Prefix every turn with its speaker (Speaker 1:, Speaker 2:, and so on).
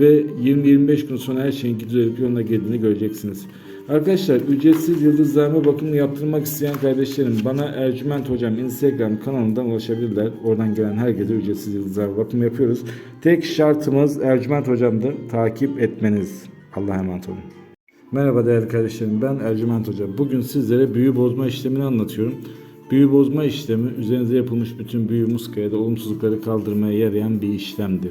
Speaker 1: ve 20-25 gün sonra her şeyin düzelip yoluna girdiğini göreceksiniz. Arkadaşlar ücretsiz yıldızlarma bakımını yaptırmak isteyen kardeşlerim bana Ercüment Hocam Instagram kanalından ulaşabilirler. Oradan gelen herkese ücretsiz yıldızlarma bakımı yapıyoruz. Tek şartımız Ercüment Hocam'dır. Takip etmeniz. Allah'a emanet olun. Merhaba değerli kardeşlerim ben Ercüment Hoca. Bugün sizlere büyü bozma işlemini anlatıyorum. Büyü bozma işlemi üzerinize yapılmış bütün büyü muskaya da olumsuzlukları kaldırmaya yarayan bir işlemdir.